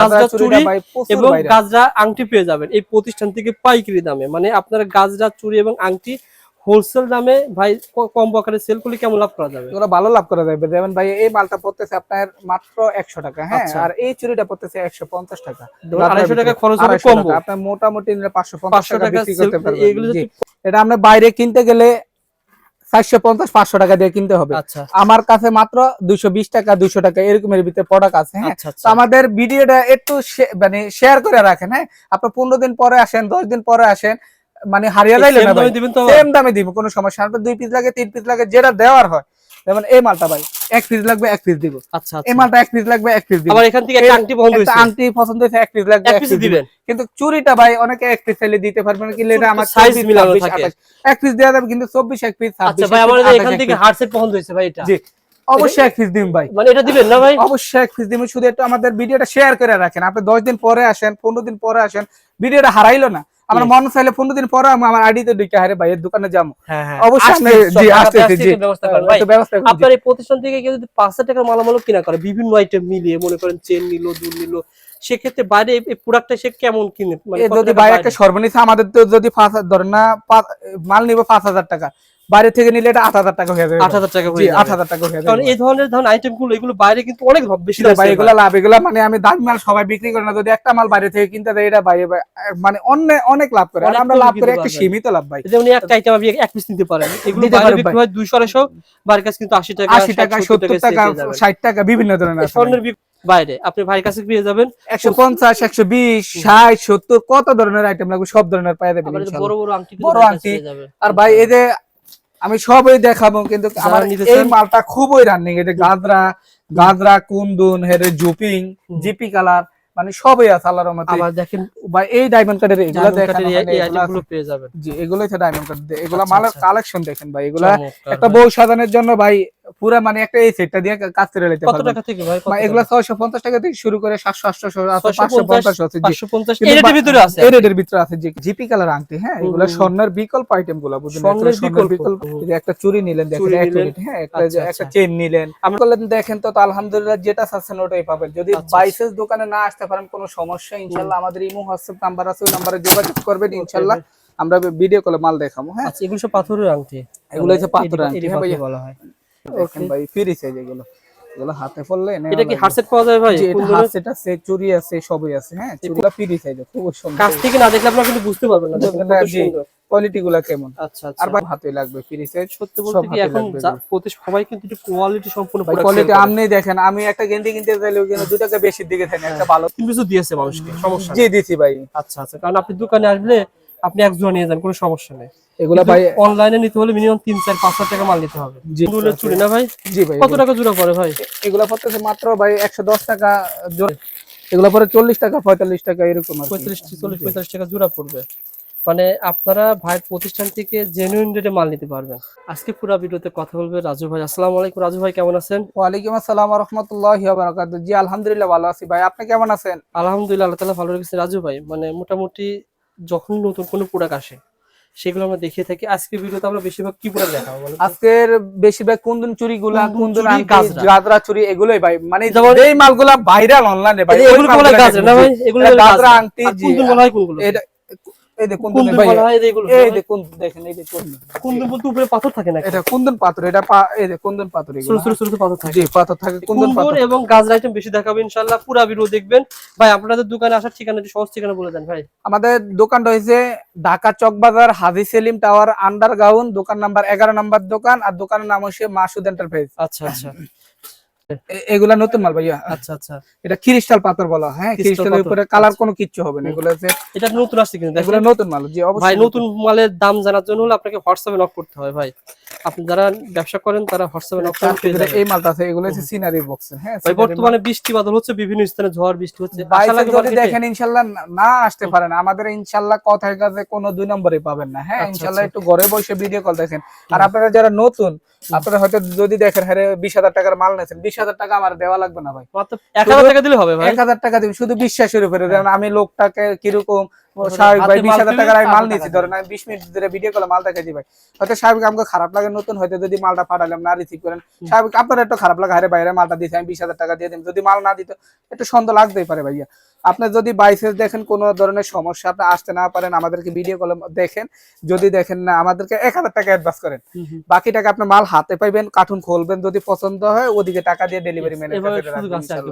গাজরা চুরি এবং গাজরা আংটি পেয়ে যাবেন। এই প্রতিষ্ঠান থেকে পাইকারি দামে। মানে আপনারা গাজরা চুরি এবং আংটি হোলসেল দামে ভাই কম আকারে সেল করলে কেমন লাভ করা যাবে? এগুলো ভালো লাভ করা যাবে। যেমন ভাই এই মালটা পড়তেছে আপনার মাত্র একশো টাকা হ্যাঁ? আচ্ছা। আর এই চুরিটা পড়তেছে একশো পঞ্চাশ টাকা। ধরুন আড়াইশো টাকা খরচ হবে 250 টাকা। আপনার মোটামুটি নিলে পাঁচশো পঞ্চাশ পাঁচশো টাকা বিক্রি করতে পারবেন। এটা আমরা বাইরে কিনতে গেলে চারশো পঞ্চাশ পাঁচশো টাকা দিয়ে কিনতে হবে। আচ্ছা আমার কাছে মাত্র দুইশো বিশ টাকা দুইশো টাকা এরকমের ভিতরে প্রোডাক্ট আছে হ্যাঁ? আচ্ছা তো আচ্ছা আমাদের ভিডিওটা একটু মানে শেয়ার করে রাখেন হ্যাঁ? আপনার পনেরো দিন পরে আসেন দশ দিন পরে আসেন মানে হারিয়ে যাইলে না সেম দামে দিব কোনো সমস্যা না। দুই পিস লাগে তিন পিস লাগে যেটা দেওয়ার হয়। যেমন এই মালটা ভাই এক পিস লাগবে এক পিস দিব আচ্ছা এই আচ্ছা মালটা এক পিস লাগবে এক পিস দিব আবার এখান থেকে একটা আংটি একটা হয়েছে আংটি পছন্দ হয়েছে এক পিস লাগবে এক পিস দিবেন কিন্তু চুরিটা ভাই অনেকে এক পিস চাইলে দিতে পারবে না এটা আমার 24, মিলানো থাকে। এক পিস দেওয়া যাবে কিন্তু চব্বিশ এক পিস আচ্ছা ভাই এখান থেকে হার্ট সেট পছন্দ হয়েছে ভাই এটা জি অবশ্যই এক পিস দিন ভাই মানে এটা দিবেন না ভাই অবশ্যই এক পিস দিন শুধু একটু আমাদের ভিডিওটা শেয়ার করে রাখেন আপনি দশ দিন পরে আসেন পনেরো দিন পরে আসেন ভিডিওটা হারাইলো না আমার. মন চাইলে পনেরো দিন পরে আমি আমার আইডিতে ঢুকে হারে ভাইয়ের দোকানে যাব হ্যাঁ হ্যাঁ অবশ্যই জি, আসতেছি, জি। ব্যবস্থা দিন। আপনার এই প্রতিষ্ঠান থেকে কেউ যদি পাঁচ হাজার টাকার মালামালও কিনা করে বিভিন্ন আইটেম মিলিয়ে মনে করেন চেন নিল দুল নিল সেক্ষেত্রে বাইরে এই প্রোডাক্টটা সে কেমন কিনে মানে যদি বাইরে? একটা সর্বনিম্ন আমাদের তো যদি পাঁচ হাজার ধরেন না মাল নিব পাঁচ হাজার টাকা বাইরে থেকে নিলে এটা আট হাজার টাকা হয়ে যাবে। আট হাজার টাকা হয়ে আট হাজার টাকা হয়ে কারণ যাবে এই ধরনের ধরুন আইটেমগুলো এগুলো বাইরে কিন্তু অনেক বেশি ভাই sell লাভ এগুলা মানে আমি দামি মাল সবাই বিক্রি করে না। যদি একটা মাল বাইরে থেকে কিনতে দেয় এটা বাইরে বাইরে- মানে অন্য অনেক লাভ করে। আর আমরা লাভ করে একটা সীমিত লাভ ভাই। যেমন একটা আইটেম আপনি এক পিস নিতে পারেন। এগুলো বাইরে বিক্রি। হয় দুইশো আড়াইশো বাড়ির কাছে কিন্তু আশি টাকা আশি টাকা সত্তর টাকা ষাট টাকা বিভিন্ন ধরনের স্বর্ণের বাইরে। আপনি ভাইয়ের কাছে পেয়ে যাবেন। একশো পঞ্চাশ একশো বিশ ষাট সত্তর কত ধরনের আইটেম লাগবে সব ধরনের পাই যাবেন আবার এই যে ইনশাআল্লাহ। বড় বড় আংটি বড় আংটি। আর ভাই এই যে আমি সবই দেখাবো কিন্তু আমার এই মালটা খুবই রানিং এটা গাদরা গাদরা কুন্দুন হেরে জুপিং জিপি কালার মানে সবই আছে আল্লাহর রহমতে। আবার দেখেন ভাই এই ডায়মন্ড কার্ডের এগুলা দেখেন এগুলো পেয়ে যাবেন। জি এগুলোই তো ডায়মন্ড কার্ড এগুলা আচ্ছা, মালের আচ্ছা। কালেকশন দেখেন ভাই এগুলা একটা। বউ সাজানোর জন্য ভাই পুরা মানে একটা এই সেটটা দিয়ে কাজ করে নিতে কত টাকা থেকে ভাই? এগুলা ছয়শো পঞ্চাশ টাকা থেকে শুরু করে সাতশো আটশো টাকা? পাঁচশো পঞ্চাশ আছে জি। পাঁচশো পঞ্চাশ কিন্তু এই রেটের ভিতরে আছে? এই রেটের ভিতরে আছে জিপি কালার আংটি হ্যাঁ এগুলা স্বর্ণের বিকল্প আইটেমগুলা বুঝলেন? স্বর্ণের বিকল্প। একটা চুরি নিলেন দেখেন accurate, হ্যাঁ একটা আচ্ছা, একটা আচ্ছা। চেন নিলেন। আপনি করলেন দেখেন তো আলহামদুলিল্লাহ যেটা চাচ্ছেন ওটাই পাবেন। যদি আচ্ছা, বাইসেস দোকানে না আসতে পারেন কোনো সমস্যা ইনশাল্লাহ আমাদের ইমো হোয়াটসঅ্যাপ নাম্বার আছে ওই নাম্বারে যোগাযোগ করবেন ইনশাল্লাহ আমরা ভিডিও কলে মাল দেখাবো হ্যাঁ। আচ্ছা এগুলো সব পাথরের আংটি। এগুলো হচ্ছে পাথরের আংটি, হ্যাঁ। বলা হয়। দেখেন ভাই ফ্রি সাইজ এগুলো। এগুলো হাতে পড়লে এটা কি। হারসেট পাওয়া যায় ভাই? এটা কোন হাত ধরনের? সেট আছে চুরি আছে সবই আছে হ্যাঁ? চুরিগুলো ফ্রি সাইজ খুব সুন্দর। কাছ থেকে না দেখলে আপনারা কিন্তু বুঝতে পারবেন না। কোয়ালিটি গুলা কেমন? আচ্ছা আর আচ্ছা ভাই হাতে লাগবে ফ্রি সাইজ সত্যি বলতে কি এখন প্রতি সবাই কিন্তু একটু কোয়ালিটি সম্পূর্ণ ভাই কোয়ালিটি আপনি দেখেন আমি একটা গেঞ্জি কিনতে চাইলেও কিন্তু দু টাকা বেশির দিকে থাকে একটা ভালো। তিন পিসও দিয়েছে মানুষকে সমস্যা জি। দিছি ভাই। আচ্ছা আচ্ছা কারণ আপনি দোকানে আসলে আপনি এক জোড়া নিয়ে যান কোনো সমস্যা নেই। এগুলা ভাই অনলাইনে নিতে হলে মিনিমাম তিন চার পাঁচ হাজার টাকা মাল নিতে হবে। জি। কুন্দুলের চুড়ি না ভাই? জি ভাই কত টাকা জোড়া পড়ে ভাই? এগুলা পড়তেছে মাত্র ভাই একশো দশ টাকা জোড়া। এগুলা পরে চল্লিশ টাকা পঁয়তাল্লিশ টাকা এরকম। পঁয়ত্রিশ চল্লিশ পঁয়তাল্লিশ টাকা জোড়া পড়বে। মানে আপনারা ভাইয়ের প্রতিষ্ঠান থেকে জেনুইন রেটে মাল নিতে পারবেন। আজকে পুরো ভিডিওতে কথা বলবে রাজু ভাই। আসসালামু আলাইকুম রাজু ভাই কেমন আছেন? ওয়ালাইকুম আসসালাম রহমতুল্লাহ বারাকাত জি আলহামদুলিল্লাহ ভালো আছি ভাই। আপনি কেমন আছেন? আলহামদুলিল্লাহ আল্লাহ তালা ভালো রেখেছে। রাজু ভাই মানে মোটামুটি যখন নতুন কোনো প্রোডাক্ট আসে সেগুলো আমরা দেখিয়ে থাকি। আজকের ভিডিওতে আমরা বেশিরভাগ কি পুরো দেখাবো আজকের বেশিরভাগ কুন্দন চুরি গুলা কোন দিন চুরি, গাজরা। চুরি এগুলোই ভাই। মানে এই মালগুলা ভাইরাল অনলাইনে ভাই এগুলো কোন গাজরা না ভাই? এগুলো গাজরা। আংটি কুন্দন বলা হয় কোনগুলো? এটা এই যে কুন্দন কুন্দন বলা হয় এগুলো এই যে দেখেন এই যে কুন্দন কুন্দন বলতে উপরে পাথর থাকে না এটা কুন্দন পাথর এটা এই যে কুন্দন পাথর এগুলো। ছোট ছোট ছোট পাথর থাকে। জি পাথর থাকে কুন্দন কুন্দন পাথর। এবং গাজরা আইটেম বেশি দেখাবো ইনশাআল্লাহ পুরো ভিডিও দেখবেন। ভাই আপনাদের দোকানে আসার ঠিকানা সহজ ঠিকানা বলে দেন ভাই। আমাদের দোকানটা হয়েছে ঢাকা চকবাজার হাজি সেলিম টাওয়ার আন্ডারগ্রাউন্ড দোকান নাম্বার এগারো নাম্বার দোকান আর দোকানের নাম হচ্ছে মাসুদ এন্টারপ্রাইজ আচ্ছা আচ্ছা। এগুলা নতুন মাল ভাইয়া। আচ্ছা আচ্ছা। এটা ক্রিস্টাল পাথর বলা হ্যাঁ? ক্রিস্টাল ক্রিস্টালের উপরে কালার আচ্ছা। কোনো কিচ্ছু হবে না। এগুলা যে এটা নতুন আসছে কিন্তু এগুলা নতুন মাল জি অবশ্যই ভাই নতুন। মালের দাম জানার জন্য হলে আপনাকে হোয়াটসঅ্যাপে নক করতে হবে ভাই। আপনি যারা ব্যবসা করেন তারা হোয়াটসঅ্যাপে নক যাবেন। এই মালটা আছে এগুলো হচ্ছে সিনারি বক্স হ্যাঁ ভাই বর্তমানে বৃষ্টি বাদল হচ্ছে বিভিন্ন স্থানে ঝড় বৃষ্টি হচ্ছে। আশা লাগে যদি দেখেন ইনশাল্লাহ না- আসতে পারেন আমাদের ইনশাল্লাহ কথার কাছে কোনো দুই নম্বরে পাবেন না। হ্যাঁ আচ্ছা, ইনশাল্লাহ আচ্ছা। একটু ঘরে বসে ভিডিও কল দেখেন। আর আপনারা যারা নতুন আপনারা হয়তো যদি দেখেন হ্যাঁ বিশ হাজার টাকার মাল নিয়েছেন বিশ হাজার টাকা আমার দেওয়া লাগবে না ভাই। মাত্র এক হাজার টাকা দিলে হবে ভাই। এক হাজার টাকা দিবেন শুধু বিশ্বাসের উপরে। যেমন আমি লোকটাকে কীরকম স্বাভাবিক ভাই বিশ হাজার টাকার মাল টাকা ধরেন আমি বিশ মিনিট ধরে ভিডিও কলে মাল দেখাচ্ছি ভাই। হয়তো স্বাভাবিক আমাকে খারাপ লাগে নতুন হয়তো যদি মালটা পাঠালাম না রিসিভ করেন। স্বাভাবিক আপনার একটু খারাপ লাগে হারে বাইরে মালটা দিয়েছি আমি বিশ হাজার টাকা দিয়ে দিন যদি মাল না দিত একটু সন্দেহ লাগতেই পারে ভাইয়া। আপনি যদি বাইসেস দেখেন কোনো ধরনের সমস্যা আপনি আসতে না পারেন আমাদেরকে ভিডিও কলে দেখেন। যদি দেখেন না আমাদেরকে এক হাজার টাকা অ্যাডভান্স করেন। বাকি টাকা আপনি মাল হাতে পাইবেন কার্টুন খুলবেন যদি পছন্দ হয় ওদিকে টাকা দিয়ে ডেলিভারি।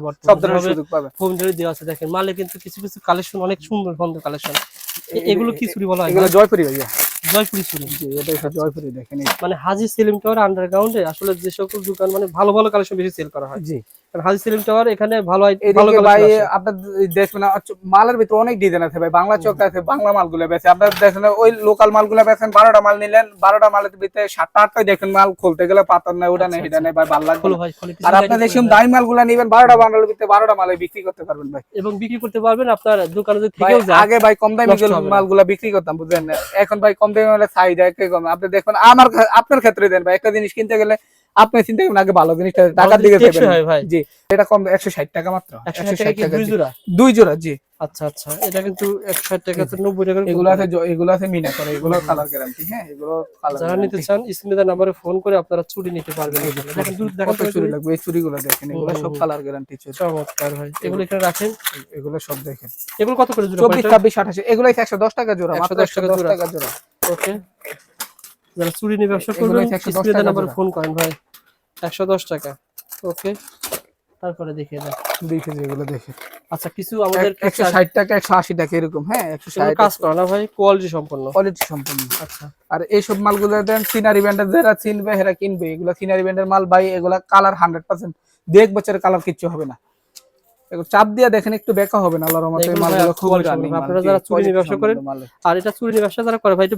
বর্তমানে। সব ধরনের সুযোগ পাবেন। হোম ডেলিভারি দেওয়া আছে দেখেন মালে কিন্তু কিছু কিছু কালেকশন অনেক সুন্দর সুন্দর কালেকশন এগুলো কি চুরি বলা হয়? এগুলো জয়পুরি ভাইয়া। জয়পুরি চুরি এটা হচ্ছে জয়পুরি দেখেন মানে হাজি সেলিম টাওয়ার আন্ডারগ্রাউন্ডে আসলে যে সকল দোকান মানে ভালো ভালো কালেকশন বেশি সেল করা হয়। জি। কারণ হাজি সেলিম টাওয়ার এখানে ভালো ভালো ভাই আপনার দেখবেন আচ্ছা, মালের ভিতরে অনেক ডিজাইন আছে ভাই। বাংলা চক আছে বাংলা মালগুলো বেছে আপনার দেখেন ওই লোকাল মালগুলো বেছেন বারোটা মাল নিলেন বারোটা মালের ভিতরে সাতটা আটটাই দেখেন মাল খুলতে গেলে পাতর নাই ওটা নেই আচ্ছা, এটা নেই ভাই ভালো লাগবে আর আপনার দেখুন। দামি মালগুলো নিবেন বারোটা বান্ডালের ভিতরে বারোটা মালে বিক্রি করতে পারবেন ভাই। এবং বিক্রি করতে পারবেন আপনার দোকানে থেকেও যায়। আগে ভাই কম দামি মালগুলো বিক্রি করতাম বুঝলেন? এখন ভাই কম দামি মালের চাহিদা একটু কম আপনি দেখুন আমার আপনার ক্ষেত্রে দেন ভাই একটা জিনিস কিনতে গেলে আপনি চিন্তা করবেন আগে ভালো জিনিসটা টাকার দিকে ভাই। জি এটা কম একশো ষাট টাকা মাত্র একশো একশো টাকা দুই জোড়া? দুই জোড়া জি। আচ্ছা আচ্ছা এটা কিন্তু একশো ষাট টাকা তো নব্বই টাকা এগুলো আছে এগুলো আছে মিনা করে এগুলো কালার গ্যারান্টি হ্যাঁ এগুলো কালার যারা নিতে চান স্ক্রিনে নাম্বারে ফোন করে আপনারা চুরি নিতে পারবেন। দেখেন দূর দেখেন কত চুরি লাগবে? এই চুরিগুলো দেখেন এগুলো সব কালার গ্যারান্টি চুরি। চমৎকার ভাই। এগুলো এখানে রাখেন। এগুলো সব দেখেন। এগুলো কত করে জোড়া চব্বিশ ছাব্বিশ আঠাশি এগুলো একশো দশ টাকা জোড়া মাত্র 110 একশো টাকা দশ জোড়া। টাকা জোড়া। ওকে। যারা চুরি নিয়ে ব্যবসা করবেন 110 স্ক্রিনে নাম্বারে ফোন করেন ভাই। একশো দশ টাকা। ওকে। তারপরে দেখিয়ে দাও দেখে এগুলো দেখে। আচ্ছা কিছু আমাদের একশো ষাট টাকা একশো আশি টাকা এরকম হ্যাঁ একশো ষাট কাজ করা না ভাই কোয়ালিটি সম্পন্ন। কোয়ালিটি সম্পন্ন। আচ্ছা। আর এইসব মালগুলো দেন সিনারি ব্যান্ডের যারা চিনবে হেরা কিনবে এগুলো সিনারি ব্যান্ডের মাল ভাই এগুলা কালার হান্ড্রেড পার্সেন্ট দেখ বছরের কালার কিচ্ছু হবে না। চাপ দিয়ে দেখেন একটু বেকা হবে না আল্লাহর রহমতে এই এগুলো ভাই মালগুলো খুব রানিং আপনারা যারা চুরি নিয়ে ব্যবসা করেন, আর এটা চুরি নিয়ে ব্যবসা যারা করে ভাই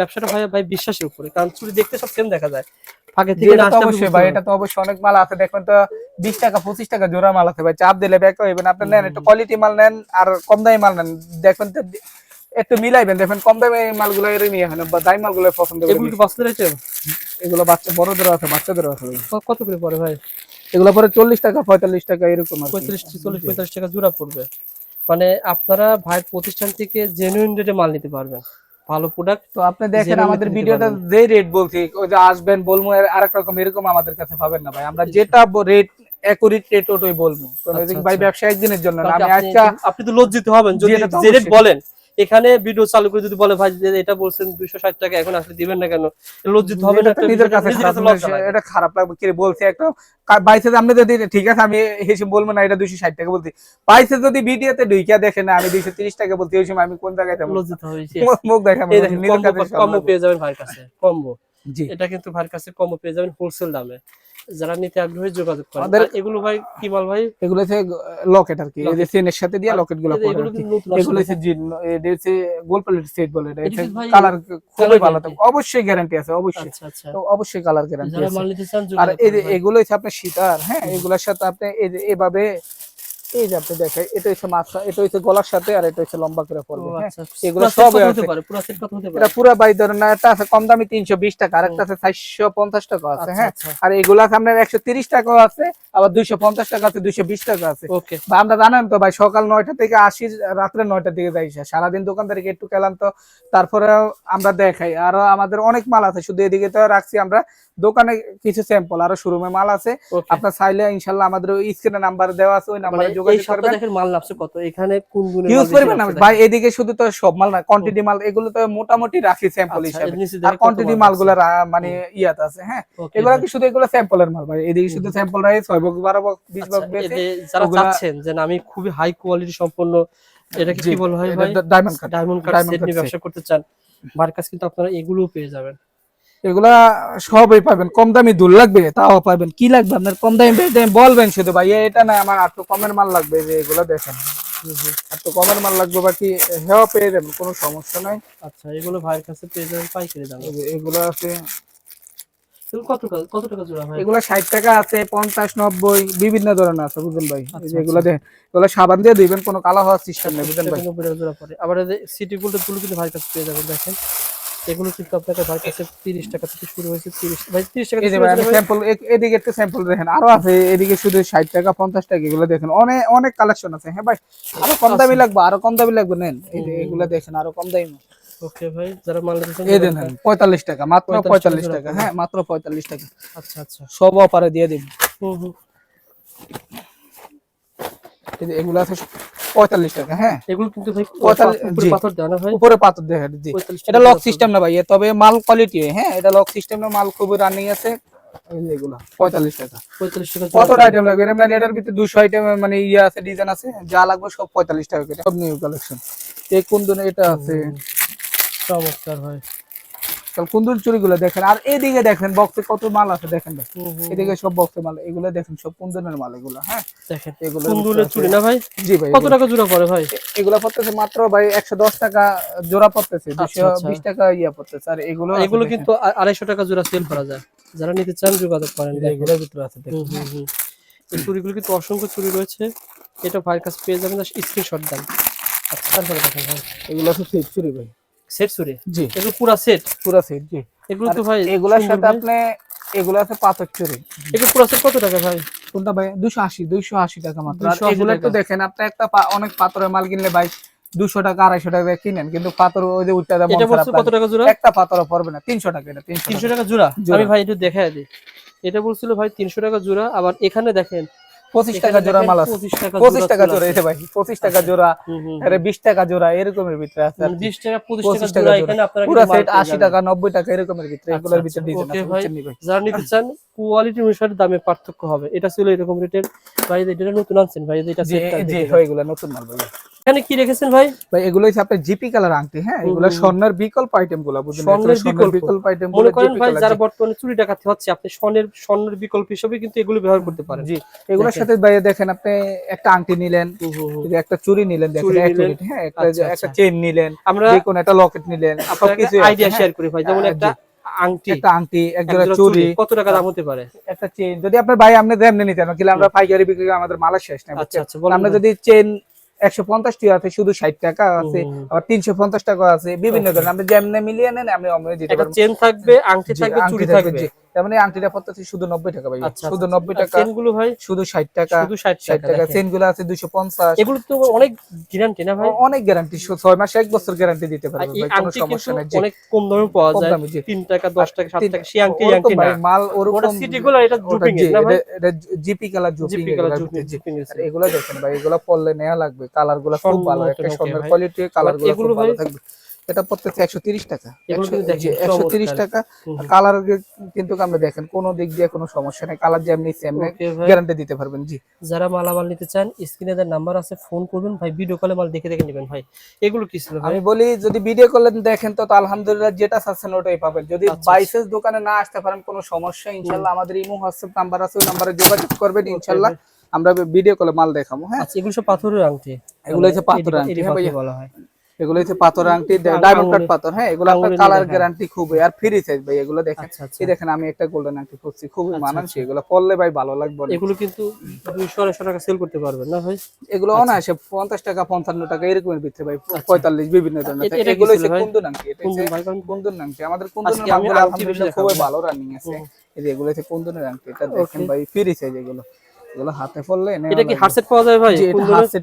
ব্যবসাটা হয় ভাই বিশ্বাসের উপরে। কারণ চুরি দেখতে সব সেম দেখা যায়। ফাঁকে থেকে না এটা তো আসলে আপনি অবশ্যই ভাই এটা তো অবশ্যই অনেক মাল আছে। দেখবেন তো বিশ টাকা পঁচিশ টাকা জোড়া মাল আছে ভাই চাপ দিলে বেকা হইবেন। আপনি নেন একটু কোয়ালিটি মাল নেন আর কম দামি মাল নেন। দেখবেন তো একটু মিলাইবেন। দেখবেন কম দামি মালগুলো এরকম হয় না বা দামি মালগুলো পছন্দ করেন এগুলো কি বাস্তব এগুলো বাচ্চা বড়দেরও আছে আছে। কত করে পড়ে ভাই? এগুলো পরে চল্লিশ টাকা পঁয়তাল্লিশ টাকা এরকম আর চল্লিশ পঁয়তাল্লিশ টাকা জোড়া পড়বে। মানে আপনারা ভাই প্রতিষ্ঠান থেকে জেনুইন রেটে মাল নিতে পারবেন। ভালো প্রোডাক্ট তো আপনি দেখেন আমাদের ভিডিওটা যে রেট বলছি ওই যে আসবেন বলব এর আরেক রকম এরকম আমাদের কাছে পাবেন না ভাই। আমরা যেটা রেট অ্যাকুরেট রেট ওটাই বলব আচ্ছা, ভাই আচ্ছা। ব্যবসা একদিনের জন্য না আমি আপনি আজকে আপনি তো লজ্জিত হবেন। যদি যে রেট বলেন এখানে ভিডিও চালু করে যদি বলে ভাই যে এটা বলছেন দুইশো ষাট টাকা এখন আসলে দিবেন না কেন? লজ্জিত হবে না এটা নিজের কাছে। এটা খারাপ লাগবে। কি বলছি একটা বাইসে আপনি যদি ঠিক আছে আমি হেসে বলব না এটা দুইশো ষাট টাকা বলছি। বাইসে যদি ভিডিওতে ঢুকিয়া দেখে না আমি দুইশো তিরিশ টাকা বলছি ওই সময় আমি কোন জায়গায় লজ্জিত হয়েছে মুখ- পেয়ে যাবেন ভাইয়ের কাছে কম্বো। জি। এটা কিন্তু ভাইয়ের কাছে কম্বো পেয়ে যাবেন হোলসেল দামে। যারা নিতে আগ্রহী যোগাযোগ করেন। আমাদের- এগুলো ভাই কি বল ভাই? এগুলো হচ্ছে লকেট আর কি। এই যে চেনের সাথে দিয়ে লকেটগুলো পড়ে এগুলো হচ্ছে জিন এটা হচ্ছে গোল প্লেট সেট বলে এটা হচ্ছে কালার খুবই ভালো তো থাকে অবশ্যই গ্যারান্টি আছে অবশ্যই। আচ্ছা আচ্ছা। তো অবশ্যই কালার গ্যারান্টি আছে। আর এই যে এগুলো হচ্ছে আপনার সীতার হ্যাঁ এগুলোর সাথে আপনি এই যে এভাবে এই যে আপনি দেখেন এটা হচ্ছে মাথা এটা হচ্ছে গলার সাথে আর এটা হচ্ছে লম্বা করে পড়বে হ্যাঁ আচ্ছা এগুলো সেট হতে পারে? এটা পুরো? বাই ধরেন না একটা আছে কম দামি তিনশো বিশ টাকা আর একটা আছে চারশো পঞ্চাশ টাকা আছে আচ্ছা হ্যাঁ। আচ্ছা। আর এগুলো আছে আপনার একশো তিরিশ টাকাও আছে আবার দুইশো পঞ্চাশ টাকা আছে দুইশো বিশ টাকা আছে। ওকে। বা আমরা জানেন তো ভাই সকাল নয়টা থেকে আসি রাত্রে নয়টার দিকে যাই। সারাদিন দোকানদারিকে একটু খেলাম তো তারপরে আমরা দেখাই। আরও আমাদের অনেক মাল আছে শুধু এদিকে তো রাখছি আমরা। দোকানে কিছু স্যাম্পল আরও শোরুমে মাল আছে। আপনার চাইলে ইনশাল্লাহ আমাদের স্ক্রিনে নাম্বার দেওয়া আছে ওই মানে নাম্বারে এই যোগাযোগ করবেন। দেখেন মাল নামছে কত? এখানে কোন গুণের ইউজ করবেন ভাই এদিকে শুধু তো সব মাল না কোয়ান্টিটি মাল এগুলো তো মোটামুটি রাখি স্যাম্পল আচ্ছা, এর আর কোয়ান্টিটি মাল মালগুলো মানে ইয়াত আছে হ্যাঁ? এগুলো কি শুধু এগুলো স্যাম্পলের মাল ভাই? এদিকে শুধু স্যাম্পল রাখি আচ্ছা, বেশি যে যারা চাচ্ছেন যে না, আমি খুবই হাই কোয়ালিটি সম্পন্ন এটাকে জি, কি বলা হয় ভাই? Diamond cut diamond cut set নিয়ে ব্যবসা করতে চান কাছে কিন্তু আপনারা এগুলোও পেয়ে যাবেন। এগুলা সবই পাবেন। কম দামি দুল লাগবে? তাও পাবেন। কি লাগবে আপনার? কম দামি দামি। বলবেন শুধু ভাই এটা না আমার তো কমের মাল লাগবে যে এগুলো দেখেন। কমের মাল লাগবে বাকি হেওয়া পেয়ে যাবেন কোনো সমস্যা নাই। আচ্ছা এগুলো ভাইয়ের কাছে পেয়ে যাবেন পাইকারি দামে। এগুলো আছে। কত কত টাকা জোড়া ভাই? এগুলো ষাট টাকা আছে পঞ্চাশ নব্বই বিভিন্ন ধরনের আছে বুঝলেন ভাই? আচ্ছা, যে এগুলো দেখেন এগুলো সাবান দিয়ে দিবেন কোনো কালো হওয়ার সিস্টেম নেই বুঝলেন ভাই? আবার সিটি গুলো কিন্তু ভাইয়ের কাছে পেয়ে যাবেন দেখেন। এগুলো কিন্তু আপনাকে ভাই কাছে তিরিশ টাকা থেকে শুরু হয়েছে তিরিশ ভাই তিরিশ টাকা এই যে ভাই স্যাম্পল এদিকে একটা স্যাম্পল দেখেন আরও আছে এদিকে শুধু ষাট টাকা পঞ্চাশ টাকা এগুলো দেখেন অনেক অনেক কালেকশন আছে। হ্যাঁ ভাই আরও কম দামি লাগবে আরও কম দামি লাগবে নেন। এই যে এগুলো দেখেন আরও কম দামি। ওকে ভাই যারা মাল নিতে এই দেন পঁয়তাল্লিশ টাকা মাত্র 45 পঁয়তাল্লিশ টাকা। হ্যাঁ মাত্র পঁয়তাল্লিশ টাকা। আচ্ছা আচ্ছা। সব অফারে দিয়ে দিন হুম হুম। এই যে এগুলো আছে পঁয়তাল্লিশ টাকা হ্যাঁ? এগুলো কিন্তু ভাই পঁয়তাল্লিশ- উপরে পাথর দেওয়া উপরে পাথর দেখেন জি। এটা লক সিস্টেম না ভাই তবে মাল কোয়ালিটি হ্যাঁ? এটা লক সিস্টেম না মাল খুবই রানিং আছে। এগুলো পঁয়তাল্লিশ টাকা। পঁয়তাল্লিশ টাকা কত আইটেম লাগবে? এরকম এটার ভিতরে দুশো আইটেম মানে ইয়ে আছে ডিজাইন আছে যা লাগবে সব পঁয়তাল্লিশ টাকা করে সব নিউ কালেকশন এই কুন্দন এটা আছে। চমৎকার ভাই। তাহলে কুন্দন চুরিগুলো দেখেন। আর এদিকে দেখেন বক্সে কত মাল আছে দেখেন ভাই। এদিকে সব বক্সে মাল এগুলো দেখেন সব কুন্দনের মাল এগুলো হ্যাঁ? দেখেন এগুলো কুন্দুলের চুড়ি না ভাই? জি ভাই কত টাকা জোড়া পড়ে ভাই? এগুলো পড়তেছে মাত্র ভাই একশো দশ টাকা জোড়া পড়তেছে দুশো আচ্ছা। বিশ টাকা ইয়া পড়তেছে। আর এগুলো এগুলো কিন্তু আ- আড়াইশো টাকা জোড়া সেল করা যায়। যারা নিতে চান যোগাযোগ করেন এগুলোর ভিতরে আছে দেখেন। এই চুড়িগুলো কিন্তু অসংখ্য চুড়ি রয়েছে। এটা ভাইয়ের কাছে পেয়ে যাবেন স্ক্রিনশট দেন। আচ্ছা তারপরে দেখেন ভাই। এগুলো সেট চুরি ভাই। সেট চুড়ি জি। এগুলো পুরা সেট পুরো সেট জি। এগুলো তো ভাই এগুলোর সাথে আপনি এগুলো আছে পাথর চুরি এগুলো পুরা সেট কত টাকা ভাই? কোনটা ভাই? দুশো আশি দুইশো আশি টাকা মাত্র। আর 280 এগুলো একটু দেখেন আপনি একটা অনেক পাথরের মাল কিনলে ভাই দুশো টাকা আড়াইশো টাকা কিনেন কিন্তু পাথর ওই যে উঠতে এটা বলছে কত টাকা জোড়া? একটা পাথরও পড়বে না তিনশো টাকা এটা তিনশো টাকা জোড়া? জোড়া। আমি ভাই একটু দেখাই দিই। এটা বলছিল ভাই তিনশো টাকা জোড়া আবার এখানে দেখেন পঁচিশ টাকা জোড়া মাল আছে। পঁচিশ টাকা জোড়া এটা ভাই পঁচিশ টাকা জোড়া বিশ টাকা জোড়া এরকমের ভিতরে আছে আর কি। 20 টাকা পঁচিশ টাকা পুরো সেট আশি টাকা নব্বই টাকা এরকমের ভিতরে আচ্ছা, এগুলোর আচ্ছা, ভিতরে নি ভাই যারা নিতে চান কোয়ালিটি অনুসারে দামে পার্থক্য হবে। এটা ছিল এরকম রেটের ভাই এটা নতুন আনছেন ভাই এটা সেটটা জি হয়ে গেল নতুন মাল ভাই এখানে কি রেখেছেন ভাই? ভাই এগুলো হচ্ছে আপনার জিপি কালার আংটি হ্যাঁ? এগুলো স্বর্ণের বিকল্প আইটেমগুলো বুঝলেন? স্বর্ণের বিকল্প। আইটেম মনে করেন ভাই যারা বর্তমানে চুরি ডাকাতি হচ্ছে আপনি স্বর্ণের স্বর্ণের বিকল্প হিসেবে কিন্তু এগুলো ব্যবহার করতে পারেন। জি এগুলোর সাথে ভাই দেখেন আপনি একটা আংটি নিলেন হুম, হুম, হুম। এই যে একটা চুড়ি নিলেন দেখেন এক মিনিট, হ্যাঁ একটা আচ্ছা, একটা আচ্ছা। চেইন নিলেন আমরা কোনো একটা লকেট নিলেন আপনার সবকিছু আইডিয়া শেয়ার করি ভাই যেমন হ্যাঁ, একটা আংটি একটা আংটি এক এক জোড়া জোড়া চুড়ি চুড়ি কত টাকা দাম হতে পারে? একটা চেইন যদি আপনার ভাই আপনি নিতেন কিন্তু আমরা পাইকারি বিক্রি আমাদের মালা শেষ নেই আচ্ছা আচ্ছা বলেন আমরা যদি চেইন একশো পঞ্চাশ টাকা আছে শুধু ষাট টাকা আছে। আবার তিনশো পঞ্চাশ টাকা আছে বিভিন্ন ধরনের। আপনি যেমনি মিলিয়ে নেন আমি পারব। চেন থাকবে আংটি থাকবে চুড়ি থাকবে, মানে আংটিটা পড়তেছে শুধু নব্বই টাকা ভাই। আচ্ছা শুধু নব্বই টাকা চেনগুলো ভাই? শুধু ষাট টাকা শুধু 60 ষাট টাকা টাকা। আছে দুইশো পঞ্চাশ। এগুলো তো অনেক গ্যারান্টি না ভাই? অনেক গ্যারান্টি ছয় মাস এক বছর গ্যারান্টি দিতে পারবে ভাই, কোনো সমস্যা নাই। অনেক কম দামে পাওয়া যায়। 3 টাকা 10 টাকা 7 তিন- টাকা সেই আংটি আংটি না। মাল ওরকম সিটি গুলো এটা জুপিং না ভাই? এটা- জিপি কালার জুপিং জিপি এগুলো কালার জুপিং আর এগুলো দেখেন ভাই এগুলো পড়লে নেওয়া লাগবে। কালারগুলো খুব ভালো একটা স্বর্ণের কোয়ালিটি কালারগুলো ভালো থাকবে। এটা পড়তেছে একশো তিরিশ টাকা। দেখেন, একশো তিরিশ টাকা। কালার কিন্তু আমরা দেখেন কোনো দিক দিয়ে কোনো সমস্যা নেই। কালার গ্যারান্টি দিতে পারবেন জি। যারা মালামাল নিতে চান স্ক্রিনে নাম্বার আছে ফোন করবেন। ভাই ভিডিও কলে মাল দেখে দেখে নেবেন ভাই। এগুলো কি ছিল আমি বলি যদি ভিডিও কলে দেখেন তো আলহামদুলিল্লাহ যেটা চাচ্ছেন ওটাই পাবেন। যদি আচ্ছা, বাইসেস দোকানে না আসতে পারেন কোনো সমস্যা ইনশাল্লাহ আমাদের ইমো হোয়াটসঅ্যাপ নাম্বার আছে ওই নাম্বারে যোগাযোগ করবেন ইনশাল্লাহ আমরা ভিডিও কলে মাল দেখাবো হ্যাঁ? আচ্ছা এগুলো সব পাথরের আংটি। এগুলো হচ্ছে পাথরের আংটি, হ্যাঁ বলা হয়। এগুলো হচ্ছে পাথর আংটি ডায়মন্ড কাট পাথর হ্যাঁ এগুলো আপনার কালার গ্যারান্টি খুবই। আর ফ্রি সাইজ ভাই এগুলো দেখেন। আচ্ছা আচ্ছা। এই দেখেন আমি একটা গোল্ডেন আংটি পরছি খুবই আচ্ছা, মানানসই। এগুলো পরলে ভাই ভালো লাগবে এগুলো কিন্তু দুইশো আড়াইশো টাকা সেল করতে পারবেন না ভাই? এগুলো অনায়াসে পঞ্চাশ টাকা পঞ্চান্ন টাকা এরকমের ভিতরে ভাই পঁয়তাল্লিশ বিভিন্ন ধরনের। এগুলো হচ্ছে কুন্দন আংটি এটা কুন্দন আংটি। আমাদের কুন্দনের আজকে আংটি খুবই ভালো রানিং আছে। এই যে এগুলো হচ্ছে কুন্দনের আংটি এটা দেখেন ভাই ফ্রি সাইজ এগুলো। এগুলো হাতে পড়লে এটা কি। হারসেট পাওয়া যায় ভাই?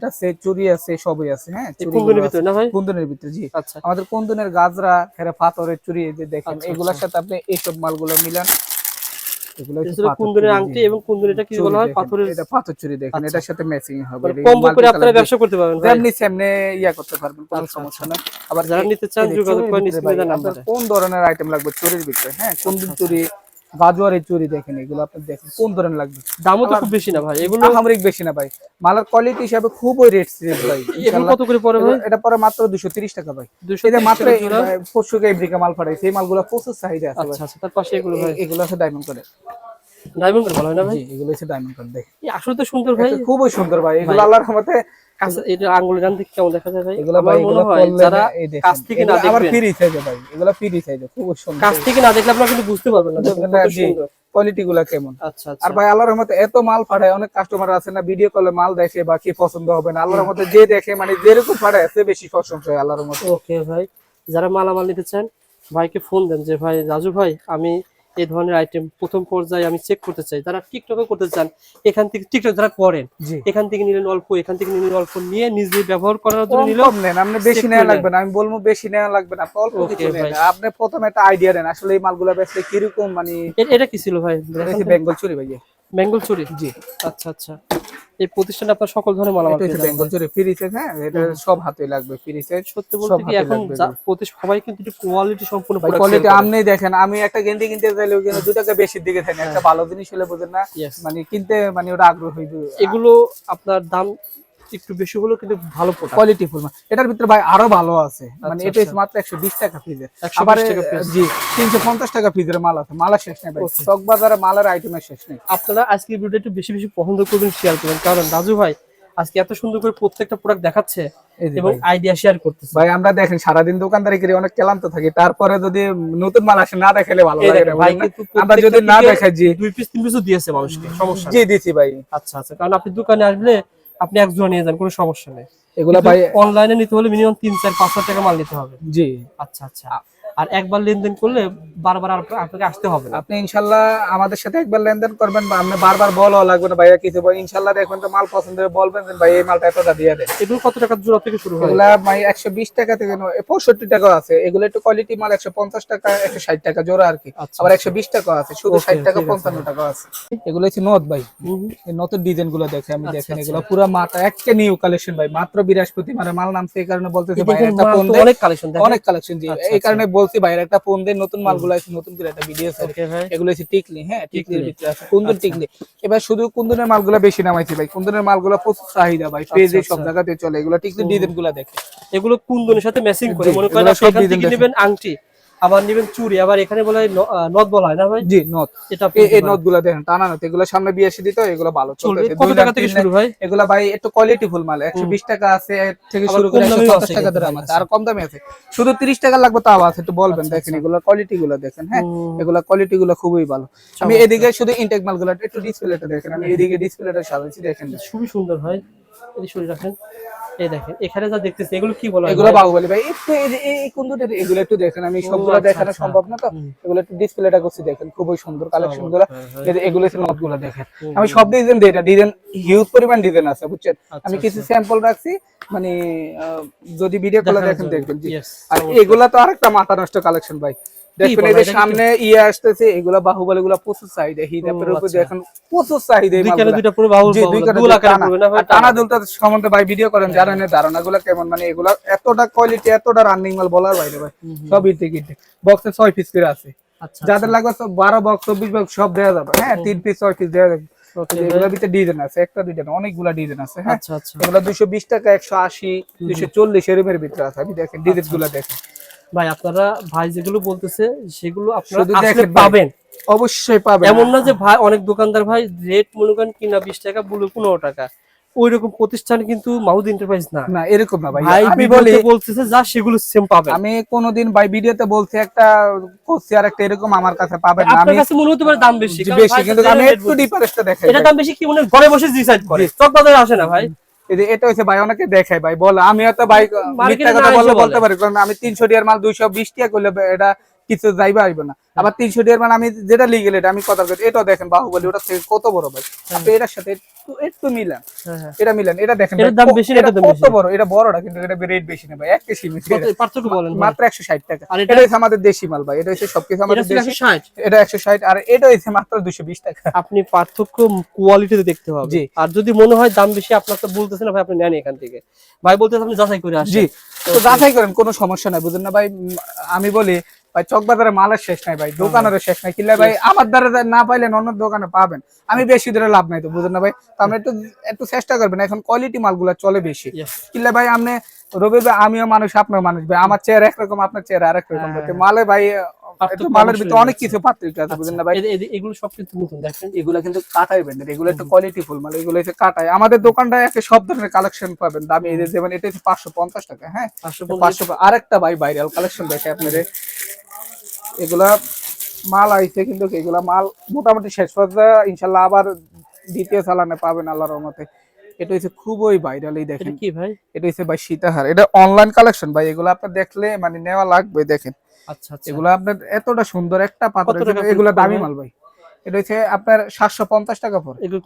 আছে চুরি আছে সবই আছে হ্যাঁ? কুন্দনের ভিতরে না ভাই? কুন্দনের ভিতরে জি। আচ্ছা। আমাদের কুন্দনের গাজরা পাথরের চুরি এই যে দেখেন আচ্ছা, এগুলোর আচ্ছা। সাথে আপনি এইসব মালগুলো মিলান। এগুলো কুন্দনের আংটি এবং কুন্দন এটা কি বলা হয়? পাথরের এটা পাথর চুরি দেখেন আচ্ছা। এটার সাথে ম্যাচিং হবে। মানে কম্বো করে আপনারা ব্যবসা করতে পারবেন ভাই। যেমনি ইয়া করতে পারবেন কোনো সমস্যা আবার যারা নিতে চান যোগাযোগ কোন ধরনের আইটেম লাগবে চুরির ভিতরে হ্যাঁ? কুন্দন চুরি গাজোয়ারের চুরি দেখেন এগুলো আপনি দেখেন কোন ধরনের লাগবে? দামও তো খুব বেশি না ভাই এগুলো আহামরিক বেশি না ভাই। মালার কোয়ালিটি হিসাবে খুবই রেট সিরিজ ভাই কত করে পড়ে ভাই? এটা পরে মাত্র দুশো তিরিশ টাকা ভাই। এটা মাত্র টাকা ব্রিকা মাল পাঠাই সেই মালগুলো প্রচুর চাহিদা আছে আচ্ছা আচ্ছা তার পাশে এগুলো ভাই। এগুলো আছে ডায়মন্ড করে। ডায়মন্ড করে ভালো হয় না ভাই? এগুলো হচ্ছে ডায়মন্ড দেখ। আসলে তো সুন্দর ভাই। খুবই সুন্দর ভাই এগুলো আল্লাহর রহমতে কাছে এটা ডান দিকে কেমন দেখা যায় ভাই? এগুলো ভাই এগুলো যারা কাছ থেকে না এগুলো আবার ফ্রি সাইজে ভাই এগুলো ফ্রি সাইজে খুব সুন্দর। কাছ থেকে না দেখলে আপনারা কিন্তু বুঝতে পারবেন না দেখুন কত সুন্দর। কোয়ালিটি গুলা কেমন। আচ্ছা আর আচ্ছা ভাই আল্লাহর রহমতে এত মাল পাঠায় অনেক কাস্টমার আছে না ভিডিও কলে মাল দেখে বা কি পছন্দ হবে না। আল্লাহর রহমতে যে দেখে মানে যেরকম পাঠায় সে বেশি প্রশংসা হয় আল্লাহর রহমতে। ওকে ভাই যারা মালামাল নিতে চান ভাইকে ফোন দেন যে ভাই রাজু ভাই আমি এই ধরনের আইটেম প্রথম পর্যায়ে আমি চেক করতে চাই। যারা টিকটকে করতে চান এখান থেকে টিকটক যারা করেন এখান থেকে নিলেন অল্প এখান থেকে নিলেন অল্প নিয়ে নিজে ব্যবহার করার জন্য কম নিল নেন আপনি বেশি নেওয়া লাগবে না আমি বলব বেশি নেওয়া লাগবে না অল্প কিছু নেন। আপনি প্রথমে একটা আইডিয়া দেন আসলে এই মালগুলা বেচলে কীরকম মানে এটা কি ছিল ভাই? বেঙ্গল চুরি ভাই বেঙ্গল চুরি? জি। আচ্ছা আচ্ছা। এই প্রতিষ্ঠানে আপনার সকল ধরনের মালামাল এটা। বেঙ্গল জুড়ে ফ্রি সাইজ হ্যাঁ? এটা সব হাতে লাগবে ফ্রি সাইজ সত্যি বলতে কি এখন প্রতি সবাই কিন্তু একটু কোয়ালিটি সম্পূর্ণ কোয়ালিটি আপনি দেখেন আমি একটা গেঞ্জি কিনতে চাইলেও কিন্তু 2 টাকা বেশি দিকে থাকে একটা ভালো জিনিস হলে বুঝেন না মানে কিনতে মানে ওটা আগ্রহ। হইবে এগুলো আপনার দাম একটু বেশি হলেও কিন্তু ভালো কোয়ালিটি ফুল এটার ভিতরে ভাই আরও ভালো আছে। মানে আচ্ছা, এটা আচ্ছা। মাত্র একশো বিশ টাকা পিসের 120 আবার জি তিনশো পঞ্চাশ টাকা পিসের মাল আছে। মালের শেষ নেই ভাই. চক বাজারে মালের আইটেমের শেষ নেই। আপনারা আজকে ভিডিওটা একটু বেশি বেশি পছন্দ করবেন শেয়ার করবেন। কারণ রাজু ভাই আজকে এত সুন্দর করে প্রত্যেকটা প্রোডাক্ট দেখাচ্ছে এবং আইডিয়া শেয়ার করতেছে। ভাই আমরা দেখেন সারাদিন দোকানদারি করে অনেক ক্লান্ত থাকি। তারপরে যদি নতুন মাল আসে না দেখালে ভালো লাগে ভাই আমরা যদি না দেখাই জি। দুই পিস তিন পিসও দিয়েছে মানুষকে সমস্যা জি দিছি ভাই। আচ্ছা আচ্ছা। কারণ আপনি দোকানে আসলে আপনি এক জোড়া নিয়ে যান কোনো সমস্যা নেই। এগুলা ভাই অনলাইনে নিতে হলে মিনিমাম তিন চার পাঁচ হাজার টাকা মাল নিতে হবে। জি। আচ্ছা আচ্ছা। আর একবার লেনদেন করলে বারবার আর আপনাকে আসতে হবে না। আপনি ইনশাল্লাহ আমাদের সাথে একবার লেনদেন করবেন বা আপনি বারবার বলা লাগবে না ভাইয়া কিছু ইনশাল্লাহ দেখবেন তো মাল পছন্দ হলে বলবেন ভাই এই মালটা এতটা দিয়ে দেন। এগুলো কত টাকার জোড়া থেকে শুরু হয়? এগুলা ভাই একশো বিশ টাকা থেকে পঁয়ষট্টি টাকা আছে। এগুলো একটু কোয়ালিটি মাল একশো পঞ্চাশ টাকা একশো ষাট টাকা জোড়া আর কি। আচ্ছা, আবার একশো বিশ টাকা আছে। শুধু Okay, ষাট টাকা ঠিক আছে। পঞ্চান্ন টাকা আছে। এগুলো হচ্ছে নথ ভাই। এই নতুন ডিজাইনগুলো দেখে আমি আচ্ছা, দেখেন আচ্ছা। এগুলো পুরো মাথা একটা নিউ কালেকশন ভাই। মাত্র বৃহস্পতিবার মাল নামছে এই কারণে বলতেছে ভাই একটা ফোন অনেক কালেকশন অনেক কালেকশন জি। আচ্ছা, এই কারণে বলছি ভাই একটা ফোন দেন নতুন মালগুলো আছে নতুন করে একটা ভিডিও আছে। এগুলো আছে টিকলি হ্যাঁ টিকলির ভিতরে আছে কুন্দন আচ্ছা। টিকলি। এবার শুধু কুন্দনের মালগুলো বেশি নামাইছি ভাই কুন্দনের মালগুলো প্রচুর চাহিদা ভাই পেজে সব আচ্ছা। জায়গাতে চলে এগুলো টিকলি হুম। ডিজাইনগুলো দেখে। এগুলো কুন্দনের সাথে ম্যাচিং করে মনে করেন আপনি সব এখান থেকে নেবেন আংটি। আবার নেবেন চুড়ি আবার এখানে বলা ন- নথ বলা হয় না ভাই? জি নথ। এটা এই নিতে পারেন। নথগুলা দেখেন টানা নথ এগুলো সামনে বিয়ে দিত এগুলো ভালো চলবে। কত টাকা থেকে শুরু। হয় এগুলা ভাই একটু কোয়ালিটি ফুল মাল একশো বিশ টাকা আছে এর থেকে শুরু করে একশো দামেও পঞ্চাশ আছে টাকা কিন্তু। দাম আছে আর কম দামে আছে। শুধু তিরিশ টাকা লাগবে তাও আছে একটু বলবেন আচ্ছা, দেখেন আচ্ছা। এগুলো কোয়ালিটি গুলো দেখেন হ্যাঁ। এগুলা কোয়ালিটি গুলো খুবই ভালো। আমি এদিকে শুধু ইনটেক মালগুলো একটু ডিসপ্লেটা দেখেন আমি এদিকে ডিসপ্লেটা সাজাচ্ছি দেখেন। খুবই সুন্দর হয়। এই সরি রাখেন। এই দেখেন এখানে যা দেখতেছি এগুলো কি বলা এগুলো বাহুবলী ভাই। একটু এই এগুলো একটু দেখেন আমি সবগুলো আচ্ছা, দেখানো আচ্ছা। সম্ভব না তো? এগুলো একটু ডিসপ্লেটা করছি দেখেন খুবই সুন্দর কালেকশনগুলো হ্যাঁ, হ্যাঁ। এই যে এগুলো হচ্ছে নটগুলো দেখেন আমি সব ডিজাইন দিই এটা ডিজাইন হিউজ পরিমাণ ডিজাইন আছে বুঝছেন? আচ্ছা, আমি কিছু। স্যাম্পল রাখছি মানে যদি ভিডিও কলে দেখেন দেখবেন আর এগুলা তো আরেকটা মাথা নষ্ট কালেকশন ভাই। সামনে ইয়ে আসতেছে এগুলা বাহুবলী প্রচুর চাহিদা। আচ্ছা। প্রচুর চাহিদা। দুইটা পুরো টানা। দুলটা সম্বন্ধে ভাই ভিডিও করেন জানেন কেমন? মানে এগুলা এতটা কোয়ালিটি এতটা রানিং মাল বলার বাইরে ভাই। সব ইটে বক্সে ছয় পিস করে আছে। আচ্ছা যাদের লাগবে সব বারো বক্স চব্বিশ বক্স সব দেওয়া যাবে। হ্যাঁ তিন পিস ছয় পিস দেওয়া যাবে। এগুলোর ভিতরে ডিজাইন আছে একটা দুইটা অনেকগুলা ডিজাইন আছে হ্যাঁ। আচ্ছা আচ্ছা। এগুলো দুইশো বিশ টাকা একশো আশি দুইশো চল্লিশ এরমের ভিতরে আছে। আমি দেখেন আচ্ছা, ডিজাইনগুলা দেখেন। ভাই আপনারা ভাই যেগুলো বলতেছে সেগুলো আপনারা আসলে পাবেন। অবশ্যই পাবেন। এমন না যে ভাই অনেক দোকানদার ভাই রেট মনে করেন কিনা বিশ টাকা বলে পনেরো টাকা। ওই রকম প্রতিষ্ঠান কিন্তু মাহুদ এন্টারপ্রাইজ না। না এরকম না ভাই। আমি বলি বলি বলতেছে যা সেগুলো সেম পাবেন। আমি কোনোদিন ভাই ভিডিওতে বলছি একটা করছি আর একটা এরকম আমার কাছে পাবেন না। আপনার কাছে মনে হতে পারে দাম বেশি বেশি ভাই কিন্তু আমি একটু বলতেছে, ডিফারেন্সটা দেখাই এটা দাম বেশি কি মনে হয় ঘরে বসে ডিসাইড করে। বাজারে আসে না ভাই। এটা হচ্ছে ভাই অনেকে দেখায় ভাই বলে আমিও তো ভাই মিথ্যা কথা বললে বলতে পারি কারণ আমি তিনশো টিয়ার মাল দুইশো বিশ টিয়া করলে এটা কিছু যাইবা আইব না। আবার তিনশো টিয়ার মানে আমি যেটা লিগেল এটা আমি কথা বলছি এটা দেখেন বাহুবলী ওটা থেকে কত বড় ভাই? আপনি এটার সাথে একটু একটু মিলান। হ্যাঁ হ্যাঁ। এটা মিলান। এটা দেখেন ভাই, দাম বেশি এটা কত বড়? এটা বড়টা কিন্তু এটা রেট বেশি না ভাই এক কেজি মিষ্টি কত পার্থক্য বলেন মাত্র একশো ষাট টাকা। আর এটা? হচ্ছে আমাদের দেশি মাল ভাই এটা হচ্ছে সবকিছু আমাদের দেশি। 160 এটা একশো ষাট আর এটা হচ্ছে মাত্র দুশো বিশ টাকা। আপনি পার্থক্য কোয়ালিটিতে দেখতে হবে। জি। আর যদি মনে হয় দাম বেশি আপনার তো বলতেছেন ভাই আপনি নেন এখান থেকে। ভাই বলতেছেন আপনি যাচাই করে আসেন। জি। তো যাচাই করেন কোনো সমস্যা নাই বুঝলেন না ভাই। আমি বলি ভাই চক বাজারে মালের শেষ নাই ভাই দোকানেরও শেষ নাই। কিনলে ভাই আমার দ্বারা না পাইলেন অন্য দোকানে পাবেন। আমি বেশি ধরে লাভ নাই তো বুঝলেন না ভাই? তো আপনি একটু একটু চেষ্টা করবেন এখন কোয়ালিটি মালগুলো চলে বেশি. কিনলে ভাই আপনি রবি ভাই আমিও মানুষ আপনার মানুষ ভাই আমার চেহারা একরকম আপনার চেহারা আরেক রকম হ্যাঁ। মালে ভাই মালের ভিতরে অনেক কিছু পার্থক্য আছে বুঝলেন না ভাই? এ- এ- এগুলো সব কিন্তু নতুন দেখেন এগুলো কিন্তু কাটাই ব্যান্ডের এগুলো একটু কোয়ালিটি ফুল মাল এগুলো হচ্ছে কাটাই। আমাদের একটা সব ধরনের কালেকশন পাবেন দামি এই যেমন এটা হচ্ছে পাঁচশো পঞ্চাশ টাকা হ্যাঁ? পাঁচশো পাঁচশো আরেকটা ভাই ভাইরাল কালেকশন দেখে আপনাদের। এগুলা মাল আইছে কিন্তু এগুলা মাল মোটামুটি শেষ পর্যায়ে ইনশাল্লাহ আবার দ্বিতীয় চালানে পাবেন আল্লাহর রহমতে। এটা হচ্ছে খুবই ভাইরাল এই দেখেন। কি ভাই? এটা হচ্ছে ভাই সীতাহার। এটা অনলাইন কালেকশন ভাই এগুলো আপনার দেখলে মানে নেওয়া লাগবে দেখেন। আচ্ছা আচ্ছা। এগুলো আপনার এতটা সুন্দর একটা পাথর এগুলো দামি মাল ভাই। এটা হচ্ছে আপনার সাতশো পঞ্চাশ টাকা পড়ে। এগুলো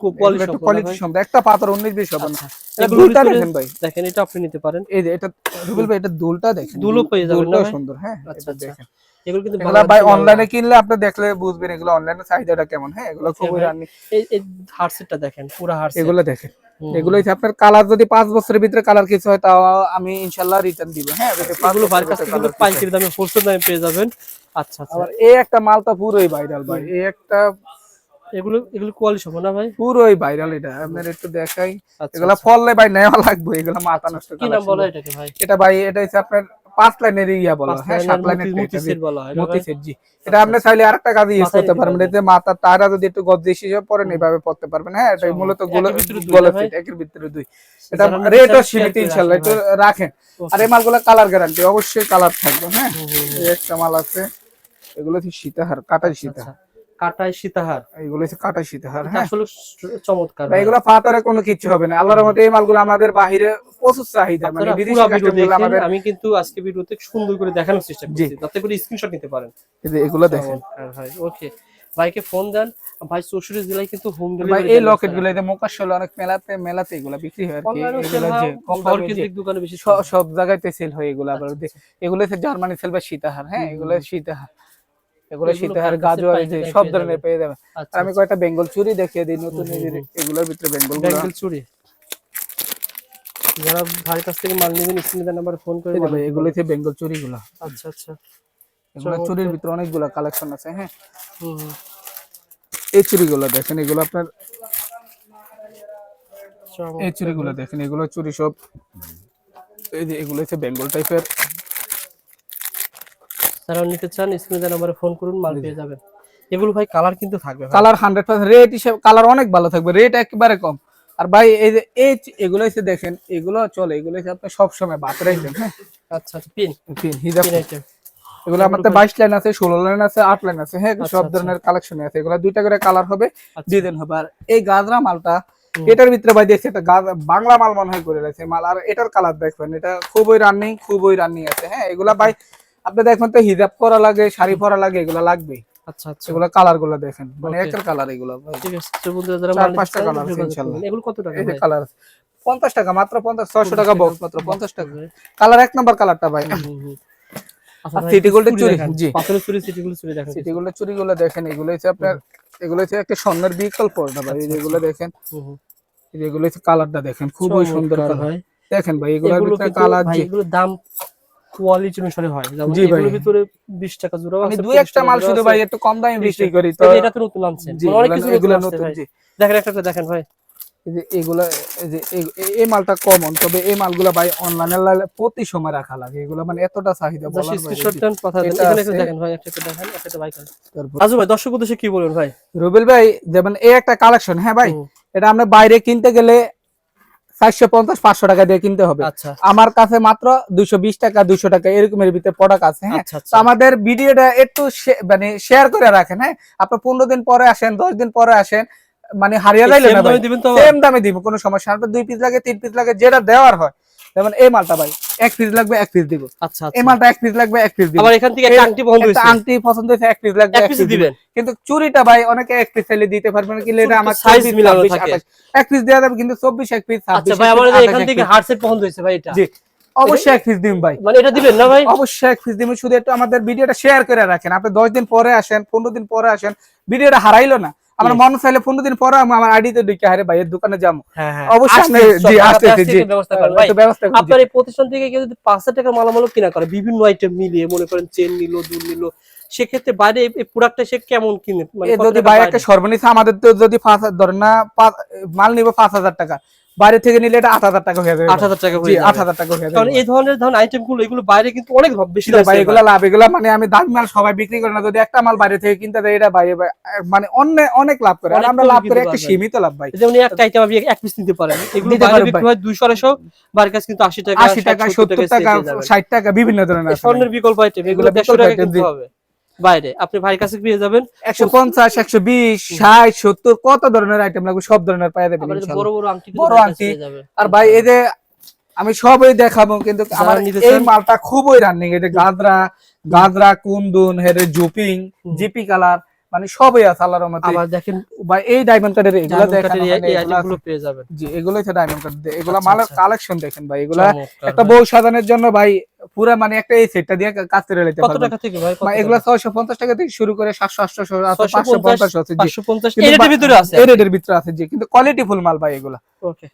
কোয়ালিটি একটা পাথর উনিশ বিশ হবে না। আচ্ছা। এটা দুলটা দেখেন ভাই। দেখেন এটা আপনি নিতে পারেন। এই যে এটা রুবেল ভাই এটা দুলটা দেখেন। দুলও পেয়ে যাবেন সুন্দর হ্যাঁ আচ্ছা, আচ্ছা। দেখেন। এগুলো কিন্তু বাংলাদেশি ভাই অনলাইনে কিনলে আপনি দেখলে বুঝবেন এগুলো অনলাইনে চাহিদাটা কেমন। হ্যাঁ এগুলো আচ্ছা খুবই রানি এই হারসেটটা দেখেন পুরো হারসেট এগুলো দেখেন। এগুলো হচ্ছে আপনার কালার যদি পাঁচ বছরের ভিতরে কালার কিছু হয় তাও আমি ইনশাল্লাহ রিটার্ন দিব। হ্যাঁ এগুলো কাছ কিন্তু হয়। পাইকারি দামে হোলসেল দামে পেয়ে যাবেন। আচ্ছা আচ্ছা। আবার এই একটা মাল তো পুরোই ভাইরাল ভাই। এই একটা এগুলো এগুলো কোয়ালিটি হবে না ভাই? পুরোই ভাইরাল এটা। আপনার একটু দেখাই। আচ্ছা এগুলা ফললে ভাই নেওয়া লাগবে এগুলা মাথা নষ্ট কি নাম। এটাকে ভাই? এটা ভাই এটা হচ্ছে আপনার পাঁচ লাইনের ইয়া বলা হ্যাঁ সাত লাইনের মতি- সেট হয় জি। এটা আপনি চাইলে আরেকটা কাজে ইউজ করতে পারবেন। এতে মাথা তারা যদি একটু গজ্জি হিসেবে পরেন এইভাবে পড়তে পারবেন। হ্যাঁ এটা মূলত গোলা একের ভিতরে দুই। এটা রেট ও সীমিত ইনশাআল্লাহ একটু রাখেন। আর এই মালগুলো কালার গ্যারান্টি অবশ্যই কালার থাকবে হ্যাঁ। একটা মাল আছে এগুলো হচ্ছে সীতাহার কাটাই সীতাহার। আচ্ছা কাটাই সীতাহার। এগুলো হচ্ছে কাটাই সীতাহার হ্যাঁ। আসলে চমৎকার এগুলো পাতারে কোনো কিছু হবে না। আল্লাহর মতে এই মালগুলো আমাদের বাহিরে প্রচুর চাহিদা মানে আপনারা বিদেশি কাস্টমারগুলো আমাদের আমি কিন্তু আজকে ভিডিওতে সুন্দর করে দেখানোর চেষ্টা করছি। যাতে করে স্ক্রিনশট নিতে পারেন। এই যে এগুলো দেখেন। ওকে ভাইকে ফোন দেন। ভাই চৌষট্টি জেলায় কিন্তু হোম ডেলিভারি এই লকেটগুলো মোকাশল অনেক মেলাতে মেলাতে এগুলো বিক্রি হয় আর কি। দোকানে বেশি সব জায়গাতে সেল হয় এগুলো। আবার এগুলো জার্মানি সেল বা সীতাহার হ্যাঁ এগুলো সীতাহার। এগুলো সীতাহার কার গাজর এই যে সব ধরনের পেয়ে যাবে। আচ্ছা আমি কয়টা বেঙ্গল চুরি দেখিয়ে দিই নতুন এগুলোর ভিতরে বেঙ্গলগুলো ব্যাঙ্গেল চুড়ি যারা ভাইয়ের কাছ থেকে মাল নেবেন স্ক্রিনে নাম্বারে ফোন করে মাল এগুলো হচ্ছে বেঙ্গল চুরি গুলো আচ্ছা আচ্ছা। এগুলো চুরির ভিতরে অনেকগুলো কালেকশন আছে হ্যাঁ। এই চুরিগুলো দেখেন এগুলো আপনার। এই চুরিগুলো দেখেন এগুলো চুরি সব। এই যে এগুলো হচ্ছে বেঙ্গল টাইপের যারা নিতে চান স্ক্রিনে নাম্বারে ফোন করুন মাল পেয়ে যাবেন। এগুলো ভাই কালার কিন্তু থাকবে কালার হান্ড্রেড পার্সেন্ট রেট হিসেবে কালার অনেক ভালো থাকবে রেট একেবারে কম। আর ভাই এই যে এই এগুলো হচ্ছে দেখেন এগুলো চলে এগুলো হচ্ছে আপনি সবসময় বাত রাখবেন হ্যাঁ? আচ্ছা আচ্ছা পিন পিন হিজাব এগুলো আমাদের বাইশ লাইন আছে ষোলো লাইন আছে আট লাইন আছে হ্যাঁ? আচ্ছা, সব আচ্ছা। ধরনের কালেকশন আছে। এগুলো দুইটা করে কালার হবে আচ্ছা। ডিজাইন হবে। আর এই গাজরা মালটা এটার ভিতরে ভাই দেখছি গাজ- বাংলা মাল মনে হয় করে রয়েছে মাল। আর এটার কালার দেখবেন এটা খুবই রানিং খুবই রানিং আছে হ্যাঁ? এগুলা ভাই আপনি দেখবেন তো হিজাব করা লাগে শাড়ি পরা লাগে এগুলো লাগবে। আচ্ছা আচ্ছা। এগুলো কালারগুলো দেখেন মানে. একের কালার এগুলো ঠিক আছে তো বন্ধুরা যারা চার মাল নিতে পাঁচটা চান, আছে যোগাযোগ এগুলো কত টাকা ভাই? কালার পঞ্চাশ টাকা মাত্র পঞ্চাশ ছয়শো টাকা বক্স মাত্র পঞ্চাশ টাকা। কালার এক নম্বর কালারটা ভাই। আচ্ছা আর চুড়ি জি। পাথরের চুড়ি সিটি গুলো চুড়ি দেখেন। চুরিগুলো দেখেন এগুলো হচ্ছে আপনার এগুলো হচ্ছে একটা স্বর্ণের বিকল্প না ভাই? আচ্ছা, যেগুলো দেখেন হচ্ছে কালারটা দেখেন খুবই সুন্দর কালার। দেখেন ভাই এগুলোর এগুলো ভিতরে কালার জি এগুলো দাম কোয়ালিটি অনুসারে হয়। যেমন এগুলোর ভিতরে 20 টাকা জোড়া আছে দুই একটা মাল শুধু ভাই একটু কম দামে বিক্রি করি তো। এটা তো নতুন আনছেন। অনেক কিছু এগুলা নতুন জি। দেখেন একটা দেখেন ভাই। যে এগুলা যে এই- এই- এই মালটা কমন তবে এই মালগুলা ভাই অনলাইনে প্রতি সময় রাখা লাগে। এগুলো মানে এতটা চাহিদা কথা এখানে দেখেন ভাই একটা একটা দেখেন একটা একটা ভাই আজু ভাই দর্শক উদ্দেশ্যে কি বলবেন ভাই? রুবেল ভাই যেমন এই একটা কালেকশন হ্যাঁ ভাই? এটা আমরা বাইরে কিনতে গেলে চারশো পঞ্চাশ পাঁচশো টাকা দিয়ে কিনতে হবে। আচ্ছা আমার কাছে মাত্র দুইশো বিশ টাকা দুইশো টাকা এরকমের ভিতরে প্রোডাক্ট আছে হ্যাঁ? আচ্ছা তো আচ্ছা আমাদের ভিডিওটা একটু মানে শেয়ার করে রাখেন হ্যাঁ? আপনি পনেরো দিন পরে আসেন দশ দিন পরে আসেন মানে হারিয়ে যাইলে না সেম দামে দিব কোনো সমস্যা না দুই পিস লাগে তিন পিস লাগে যেটা দেওয়ার হয়। যেমন এই মালটা ভাই এক পিস লাগবে এক পিস দিব আচ্ছা এই আচ্ছা মালটা এক পিস লাগবে এক পিস দিব আবার এখান থেকে একটা আংটি পছন্দ হয়েছে আংটি পছন্দ হয়েছে এক পিস লাগবে এক পিস দিবেন কিন্তু চুরিটা ভাই অনেকে এক পিস চাইলে দিতে পারবেন না এটা আমার 24, মিলানো থাকে। এক পিস দেওয়া যাবে কিন্তু চব্বিশ এক পিস আচ্ছা ভাই এখান থেকে হার্ট সেট পছন্দ হয়েছে ভাই এটা জি অবশ্যই এক পিস দিন ভাই মানে এটা দিবেন না ভাই অবশ্যই এক পিস দিন শুধু একটু আমাদের ভিডিওটা শেয়ার করে রাখেন আপনি দশ দিন পরে আসেন পনেরো দিন পরে আসেন ভিডিওটা হারাইলো না আমার. মন চাইলে পনেরো দিন পরে আমি আমার আইডিতে ঢুকে হারে ভাইয়ের দোকানে যাব। হ্যাঁ হ্যাঁ। অবশ্যই করে আপনার এই প্রতিষ্ঠান থেকে কেউ যদি পাঁচ হাজার টাকার মালামাল কিনা করে বিভিন্ন আইটেম মিলিয়ে মনে করেন চেন নিল দুল নিল সেক্ষেত্রে বাইরে এই প্রোডাক্টটা সে কেমন কিনে? মানে যদি বাইরে? একটা সর্বনিম্ন আমাদের তো যদি পাঁচ ধরেন না মাল নিবে পাঁচ হাজার টাকা। বাইরে থেকে নিলে এটা আট হাজার টাকা হয়ে যাবে। আট হাজার টাকা হয়ে আট হাজার টাকা হয়ে যাবে। কারণ এই ধরনের ধরুন আইটেমগুলো এগুলো বাইরে কিন্তু অনেক বেশি দাম sell লাভ এগুলা মানে আমি দামি মাল সবাই বিক্রি করে না। যদি একটা মাল বাইরে থেকে কিনতে দেয় এটা বাইরে বাইরে- মানে অন্য অনেক লাভ করে। আর আমরা লাভ করে একটা সীমিত লাভ ভাই। যেমন একটা আইটেম আপনি এক পিস নিতে পারেন। এগুলো বাইরে বিক্রি। হয় দুইশো আড়াইশো বাড়ির কাছে কিন্তু আশি টাকা আশি টাকা সত্তর টাকা ষাট টাকা বিভিন্ন ধরনের স্বর্ণের বিকল্প আইটেম এগুলো এগুলো দেড়শো বিকল্প টাকা কিনতে হবে। বাইরে। আপনি ভাইয়ের কাছে পেয়ে যাবেন। একশো পঞ্চাশ একশো বিশ ষাট সত্তর কত ধরনের আইটেম লাগবে সব ধরনের পাওয়া যাবে। বড় বড় আংটি বড় আংটি। আর ভাই এই যে আমি সবই দেখাবো কিন্তু আমার এই মালটা খুবই রানিং এই যে গাদরা গাদরা কুন্দুন হেরে জুপিং জিপি কালার মানে সবই আছে আল্লাহর রহমতে। আবার দেখেন ভাই এই ডায়মন্ড কার্ডের এগুলো দেখেন এই- ওখানে এই এগুলো item গুলো আছে। পেয়ে যাবেন। জি এগুলোই তো ডায়মন্ড কার্ড এগুলো আচ্ছা, মালের আচ্ছা। কালেকশন দেখেন ভাই। এগুলা একটা। বউ সাজানোর জন্য ভাই পুরো মানে একটা এই সেটটা দিয়ে কাজ করে নিতে কত টাকা থেকে ভাই ভাই? এগুলো ছয়শো পঞ্চাশ টাকা থেকে শুরু করে সাতশো আটশো পাঁচশো 650, পঞ্চাশ আছে জি। 550 কিন্তু এই রেটের বা- ভিতরে আছে। রেটের ভিতরে আছে জি। কিন্তু কোয়ালিটি ফুল মাল ভাই এগুলা। ওকে